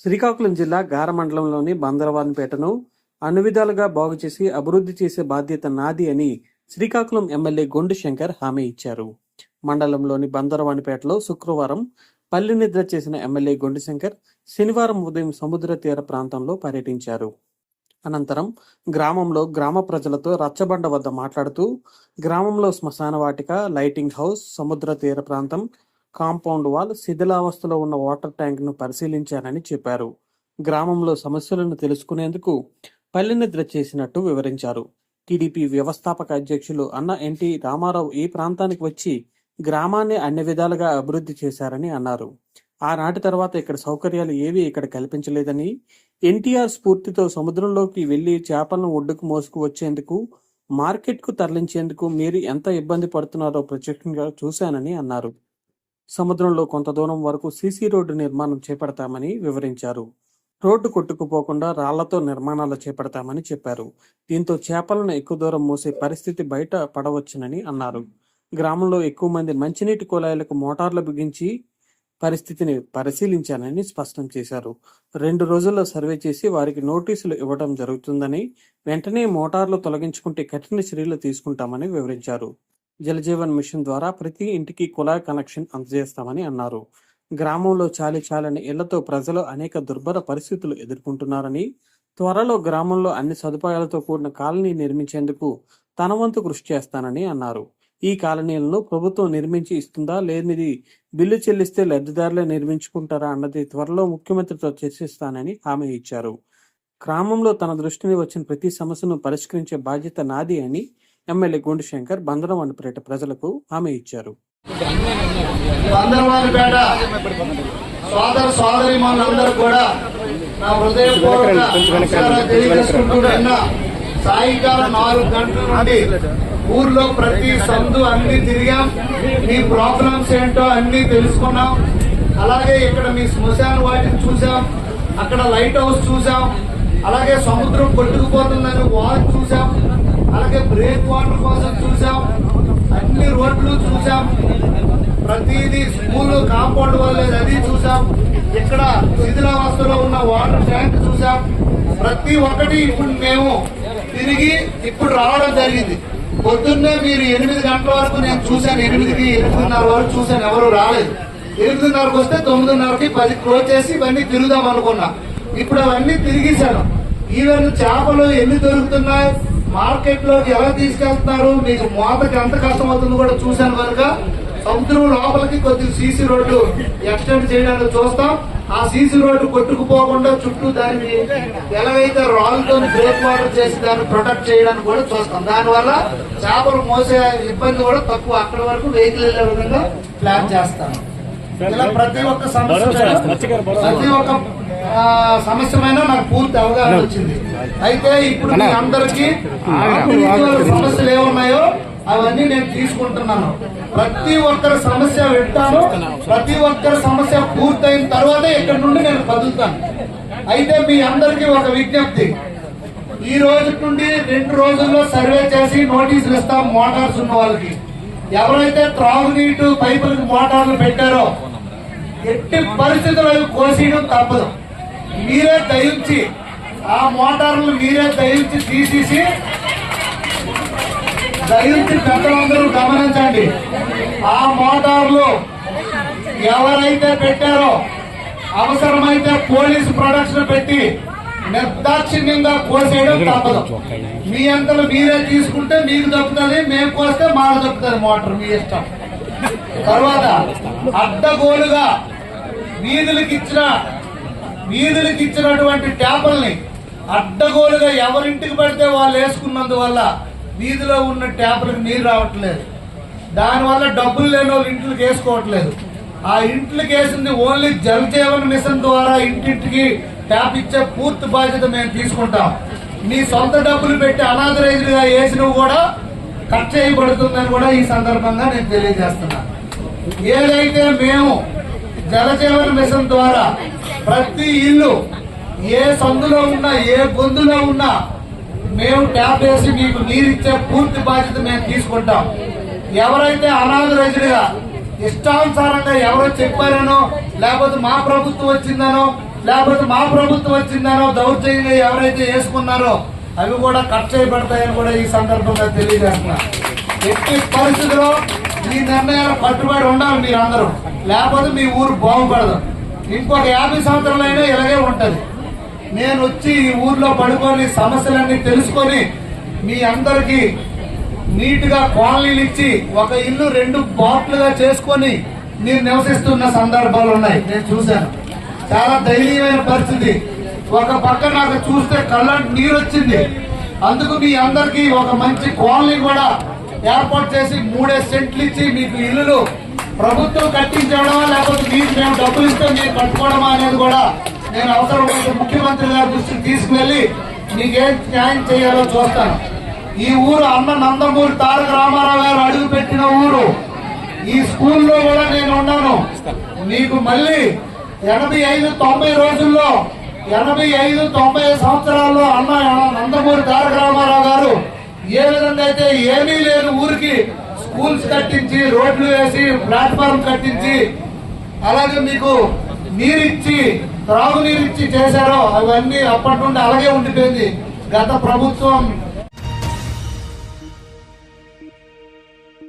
శ్రీకాకుళం జిల్లా గార మండలంలోని బందరవాన్పేటను అన్ని విధాలుగా బాగు చేసి అభివృద్ధి చేసే బాధ్యత నాది అని శ్రీకాకుళం ఎమ్మెల్యే గొండు శంకర్ హామీ ఇచ్చారు. మండలంలోని బందరవానిపేటలో శుక్రవారం పల్లె నిద్ర చేసిన ఎమ్మెల్యే గొండు శంకర్ శనివారం ఉదయం సముద్ర తీర ప్రాంతంలో పర్యటించారు. అనంతరం గ్రామంలో గ్రామ ప్రజలతో రచ్చబండ వద్ద మాట్లాడుతూ గ్రామంలో శ్మశాన వాటిక లైటింగ్ హౌస్ సముద్ర తీర ప్రాంతం కాంపౌండ్ వాల్ శిథిలావస్థలో ఉన్న వాటర్ ట్యాంక్ను పరిశీలించానని చెప్పారు. గ్రామంలో సమస్యలను తెలుసుకునేందుకు పల్లెనిద్ర చేసినట్టు వివరించారు. టీడీపీ వ్యవస్థాపక అధ్యక్షులు అన్న ఎన్టీ రామారావు ఈ ప్రాంతానికి వచ్చి గ్రామాన్ని అన్ని విధాలుగా అభివృద్ధి చేశారని అన్నారు. ఆనాటి తర్వాత ఇక్కడ సౌకర్యాలు ఏవి ఇక్కడ కల్పించలేదని ఎన్టీఆర్ స్ఫూర్తితో సముద్రంలోకి వెళ్ళి చేపలను ఒడ్డుకు మోసుకు వచ్చేందుకు మార్కెట్కు తరలించేందుకు మీరు ఎంత ఇబ్బంది పడుతున్నారో ప్రత్యక్షంగా చూశానని అన్నారు. సముద్రంలో కొంత దూరం వరకు సీసీ రోడ్డు నిర్మాణం చేపడతామని వివరించారు. రోడ్డు కొట్టుకుపోకుండా రాళ్ళతో నిర్మాణాలు చేపడతామని చెప్పారు. దీంతో చేపలను ఎక్కువ దూరం మోసే పరిస్థితి బయట పడవచ్చునని అన్నారు. గ్రామంలో ఎక్కువ మంది మంచినీటి కుళాయిలకు మోటార్లు బిగించి పరిస్థితిని పరిశీలించానని స్పష్టం చేశారు. రెండు రోజుల్లో సర్వే చేసి వారికి నోటీసులు ఇవ్వడం జరుగుతుందని వెంటనే మోటార్లు తొలగించుకుంటే కఠిన చర్యలు తీసుకుంటామని వివరించారు. జలజీవన్ మిషన్ ద్వారా ప్రతి ఇంటికి కుళాయి కనెక్షన్ అందజేస్తామని అన్నారు. గ్రామంలో చాలి చాలని ఇళ్ళతో ప్రజలు అనేక దుర్భర పరిస్థితులు ఎదుర్కొంటున్నారని త్వరలో గ్రామంలో అన్ని సదుపాయాలతో కూడిన కాలనీ నిర్మించేందుకు తన వంతు కృషి చేస్తానని అన్నారు. ఈ కాలనీలను ప్రభుత్వం నిర్మించి ఇస్తుందా లేనిది బిల్లు చెల్లిస్తే లబ్ధిదారులే నిర్మించుకుంటారా అన్నది త్వరలో ముఖ్యమంత్రితో చర్చిస్తానని హామీ ఇచ్చారు. గ్రామంలో తన దృష్టిని వచ్చిన ప్రతి సమస్యను పరిష్కరించే బాధ్యత నాది అని ఎమ్మెల్యే గుండు శంకర్ బందరం ప్రజలకు హామీ ఇచ్చారు. సోదర సోదరి మనందరూ కూడా నా హృదయపూర్వక సాయంకాలం నాలుగు గంటల నుండి ఊర్లో ప్రతి సందు అన్ని తిరిగాం. మీ ప్రోగ్రామ్స్ ఏంటో అన్ని తెలుసుకున్నాం. అలాగే ఇక్కడ మీ శ్మశాన వాటిని చూసాం. అక్కడ లైట్ హౌస్ చూసాం. అలాగే సముద్రం కొట్టుకుపోతుందని వాల్ చూసాం. అలాగే బ్రేక్ వాటర్ కోసం చూసాం అన్ని రోడ్లు చూసాం ప్రతిదీ స్కూల్ కాంపౌండ్ వల్ల అది చూసాం ఇక్కడ శిథిలావస్థలో ఉన్న వాటర్ ట్యాంక్ చూసాం ప్రతి ఒక్కటి ఇప్పుడు మేము తిరిగి ఇప్పుడు రావడం జరిగింది. పొద్దున్నే మీరు ఎనిమిది గంటల వరకు నేను చూశాను. ఎనిమిదికి ఎనిమిదిన్నర వరకు చూశాను. ఎవరు రాలేదు. ఎనిమిదిన్నరకు వస్తే తొమ్మిదిన్నరకి పది క్లోజ్ చేసి ఇవన్నీ తిరుగుదాం అనుకున్నా. ఇప్పుడు అవన్నీ తిరిగేశాను. ఈవెన్ చేపలు ఎన్ని దొరుకుతున్నాయి? మార్కెట్లోకి ఎలా తీసుకెళ్తున్నారు? మీకు మోతకి ఎంత కష్టం అవుతుందో కూడా చూశాను కనుక సముద్రం లోపలికి కొద్ది సీసీ రోడ్డు ఎక్స్టెండ్ చేయడానికి చూస్తాం. ఆ సీసీ రోడ్డు కొట్టుకుపోకుండా చుట్టూ దాన్ని ఎలాగైతే రాళ్ళతో బ్రేక్ వాటర్ చేసి దాన్ని ప్రొటెక్ట్ చేయడానికి కూడా చూస్తాం. దానివల్ల చేపలు మోసే ఇబ్బంది కూడా తక్కువ. అక్కడి వరకు వెహికల్ వెళ్ళే విధంగా ప్లాన్ చేస్తాం. ఇలా ప్రతి ఒక్క సమస్య ప్రతి ఒక్క సమస్య మీద నాకు పూర్తి అవగాహన వచ్చింది. అయితే ఇప్పుడు మీ అందరికీ సమస్యలు ఏమున్నాయో అవన్నీ నేను తీసుకుంటున్నాను. ప్రతి ఒక్కరి సమస్య వింటాను. ప్రతి ఒక్కరి సమస్య పూర్తయిన తర్వాతే ఇక్కడ నుండి నేను కదులుతాను అయితే మీ అందరికీ ఒక విజ్ఞప్తి. ఈ రోజు నుండి రెండు రోజుల్లో సర్వే చేసి నోటీసులు ఇస్తాం మోటార్స్ ఉన్న వాళ్ళకి. ఎవరైతే త్రాగునీటు పైపులకు మోటార్లు పెట్టారో ఎట్టి పరిస్థితుల్లో అవి కోసేయడం తప్పదు. మీరే దయించి ఆ మోటార్లు మీరే దయించి తీసేసి దయించి పెద్దలందరూ గమనించండి. ఆ మోటార్లు ఎవరైతే పెట్టారో అవసరమైతే పోలీసు ప్రొడక్షన్ పెట్టి నిర్దాక్షిణ్యంగా కోసేయడం తప్పదు. మీ అంతలో మీరే తీసుకుంటే మీకు తప్పుతుంది మేము కోస్తే మాకు తప్పుతుంది మోటార్ మీ ఇష్టం. తర్వాత అడ్డగోలుగా వీధులకు ఇచ్చిన వీధులకు ఇచ్చినటువంటి ట్యాపుల్ని అడ్డగోలుగా ఎవరింటికి పడితే వాళ్ళు వేసుకున్నందువల్ల వీధిలో ఉన్న ట్యాపులకు నీరు రావట్లేదు. దానివల్ల డబ్బులు లేని వాళ్ళు ఇంట్లోకి వేసుకోవట్లేదు. ఆ ఇంట్లోకి వేసింది ఓన్లీ జల్ జీవన్ మిషన్ ద్వారా ఇంటింటికి ట్యాప్ ఇచ్చే పూర్తి బాధ్యత మేము తీసుకుంటాం. మీ సొంత డబ్బులు పెట్టి అనాథరైజ్డ్ వేసినవి కూడా కట్ చేయబడుతుందని కూడా ఈ సందర్భంగా నేను తెలియజేస్తున్నాను. ఏదైతే మేము జలజీవన మిషన్ ద్వారా ప్రతి ఇల్లు ఏ సందులో ఉన్నా ఏ గొంతులో ఉన్నా మేము ట్యాప్ వేసి మీకు నీరిచ్చే పూర్తి బాధ్యత మేము తీసుకుంటాం. ఎవరైతే అనాథరైజ్డ్గా ఇష్టానుసారంగా ఎవరో చెప్పారనో లేకపోతే మా ప్రభుత్వం వచ్చిందనో లేకపోతే మా ప్రభుత్వం వచ్చిందనో దౌర్జన్యంగా ఎవరైతే వేసుకున్నారో అవి కూడా కట్ చేయబడతాయని కూడా ఈ సందర్భంగా తెలియజేస్తున్నా. ఎట్టి పరిస్థితుల్లో ఈ నిర్ణయాలు కట్టుబడి ఉండాలి మీరందరూ. లేకపోతే మీ ఊరు బాగుపడదు. ఇంకొక యాభై సంవత్సరాలైనా ఇలాగే ఉంటుంది. నేను వచ్చి ఈ ఊర్లో పడుకొని సమస్యలన్నీ తెలుసుకొని మీ అందరికీ నీట్గా కాలనీలు ఇచ్చి ఒక ఇల్లు రెండు బాట్లుగా చేసుకొని మీరు నివసిస్తున్న సందర్భాలు ఉన్నాయి. నేను చూశాను. చాలా దయనీయమైన పరిస్థితి. ఒక పక్క నాకు చూస్తే కళ్ళ నీరు వచ్చింది. అందుకు మీ అందరికీ ఒక మంచి కాలనీ కూడా ఏర్పాటు చేసి మూడే సెంట్లు ఇచ్చి మీకు ఇల్లులు ప్రభుత్వం కట్టించడమా లేకపోతే మీకు మేము డబ్బులు ఇస్తే మీరు కట్టుకోవడమా అనేది కూడా నేను అవసరమైతే ముఖ్యమంత్రి గారి దృష్టికి తీసుకువెళ్ళి మీకేం న్యాయం చేయాలో చూస్తాను. ఈ ఊరు అన్న నందమూరి తారక రామారావు గారు అడుగు పెట్టిన ఊరు. ఈ స్కూల్లో కూడా నేను ఉన్నాను. మీకు మళ్ళీ ఎనభై ఐదు తొంభై రోజుల్లో ఎనభై ఐదు తొంభై సంవత్సరాల్లో అన్న నందమూరి తారక రామారావు గారు ఏ విధంగా అయితే ఏమీ లేదు ఊరికి స్కూల్స్ కట్టించి రోడ్లు వేసి ప్లాట్ఫామ్ కట్టించి అలాగే మీకు నీరిచ్చి త్రాగునీరు ఇచ్చి చేశారో అవన్నీ అప్పటి నుండి అలాగే ఉండిపోయింది. గత ప్రభుత్వం